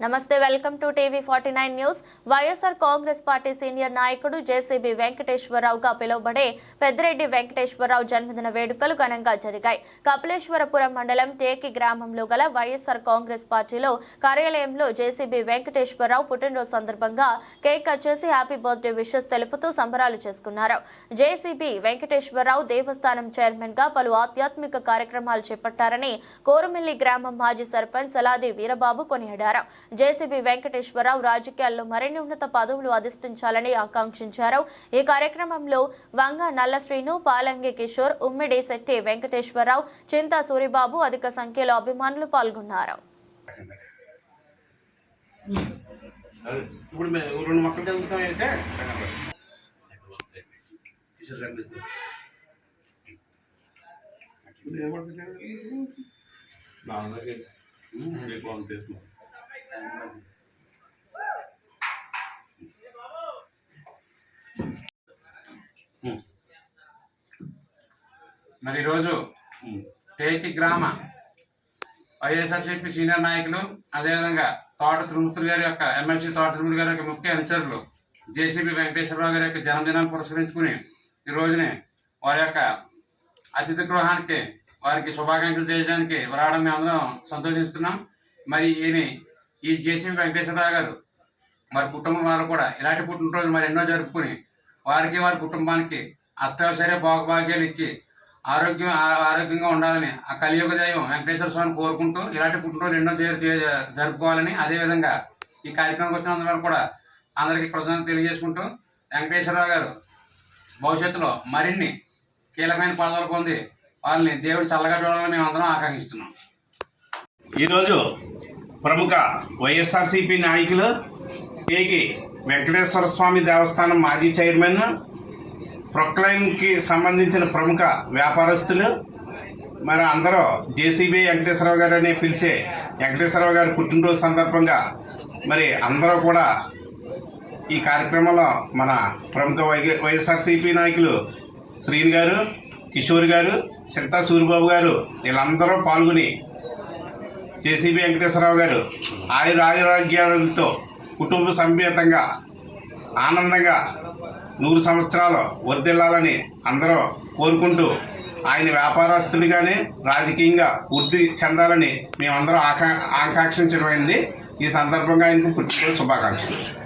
నమస్తే welcome to TV forty nine news. YSR Congress party senior నాయకుడు JCB వెంకటేశ్వరరావుగా పిలువబడే పెద్దిరెడ్డి వెంకటేశ్వరరావు జన్మదిన వేడుకలు ఘనంగా జరిగాయి. కపిలేశ్వరపురం మండలం టేకి గ్రామంలో గల వైఎస్ఆర్ కాంగ్రెస్ పార్టీలో కార్యాలయంలో జేసీబీ వెంకటేశ్వరరావు పుట్టినరోజు సందర్భంగా కేక్ కట్ చేసి హ్యాపీ బర్త్డే విషెస్ తెలుపుతూ సంబరాలు చేసుకున్నారు. జేసీబీ వెంకటేశ్వరరావు దేవస్థానం చైర్మన్గా పలు ఆధ్యాత్మిక కార్యక్రమాలు చేపట్టారని కోరుమిల్లి గ్రామం మాజీ సర్పంచ్ సలాది వీరబాబు కొనియాడారు. జేసీబీ వెంకటేశ్వరరావు రాజకీయాల్లో మరిన్ని ఉన్నత పదవులు అధిష్ఠించాలని ఆకాంక్షించారు. ఈ కార్యక్రమంలో వంగ నల్ల శ్రీను పాలంగి కిషోర్ ఉమ్మిడి శెట్టి వెంకటేశ్వరరావు చింతా సూరిబాబు అధిక సంఖ్యలో అభిమానులు పాల్గొన్నారు. ఇప్పుడు రెండు మొక్కలు చదువుతాం వేసే మరి ఈరోజు టేకి గ్రామ వైఎస్ఆర్సీపీ సీనియర్ నాయకులు అదేవిధంగా తోట త్రిమూర్తులు గారి యొక్క ఎమ్మెల్సీ తోట త్రిమూర్తి గారి యొక్క ముఖ్య అనుచరులు జేసీబీ వెంకటేశ్వరరావు గారి యొక్క జన్మదినాన్ని పురస్కరించుకుని ఈ రోజునే వారి యొక్క అతిథి గృహానికి వారికి శుభాకాంక్షలు చేయడానికి రావడం మేము అందరం సంతోషిస్తున్నాం. మరి ఈయన ఈ జేసీ వెంకటేశ్వరరావు గారు. వారి కుటుంబం వారు కూడా ఇలాంటి పుట్టినరోజు మరి ఎన్నో జరుపుకుని వారికి వారి కుటుంబానికి అష్టావసర భోగభాగ్యాలు ఇచ్చి ఆరోగ్యం ఆ- ఆరోగ్యంగా ఉండాలని ఆ కలియుగ దైవం వెంకటేశ్వర స్వామిని కోరుకుంటూ ఇలాంటి పుట్టినరోజు ఎన్నో జరుపుకోవాలని అదేవిధంగా ఈ కార్యక్రమం వచ్చిన కూడా అందరికీ కృతజ్ఞత తెలియజేసుకుంటూ వెంకటేశ్వరరావు గారు భవిష్యత్తులో మరిన్ని కీలకమైన పదవులు పొంది వాళ్ళని దేవుడు చల్లగా చూడాలని మేము అందరం ఆకాంక్షిస్తున్నాం. ఈరోజు ప్రముఖ వైఎస్ఆర్సీపీ నాయకులు ఏకి వెంకటేశ్వర స్వామి దేవస్థానం మాజీ చైర్మన్ ప్రొక్లైన్కి సంబంధించిన ప్రముఖ వ్యాపారస్తులు మరి అందరూ జేసీబీ వెంకటేశ్వరరావు గారు అని పిలిచే వెంకటేశ్వరరావు గారి పుట్టినరోజు సందర్భంగా మరి అందరూ కూడా ఈ కార్యక్రమంలో మన ప్రముఖ వై వైఎస్ఆర్సీపీ నాయకులు శ్రీని గారు కిషోర్ గారు సింతా సూరిబాబు గారు వీళ్ళందరూ పాల్గొని జేసీబీ వెంకటేశ్వరరావు గారు ఆయుర ఆయురాగ్యాలతో కుటుంబ సమేతంగా ఆనందంగా నూరు సంవత్సరాలు వర్దిల్లాలని అందరూ కోరుకుంటూ ఆయన వ్యాపారస్తుడిగానే రాజకీయంగా వృద్ధి చెందాలని మేమందరం ఆకా ఆకాంక్షించడమైంది. ఈ సందర్భంగా ఆయనకు పుట్టినరోజు శుభాకాంక్షలు.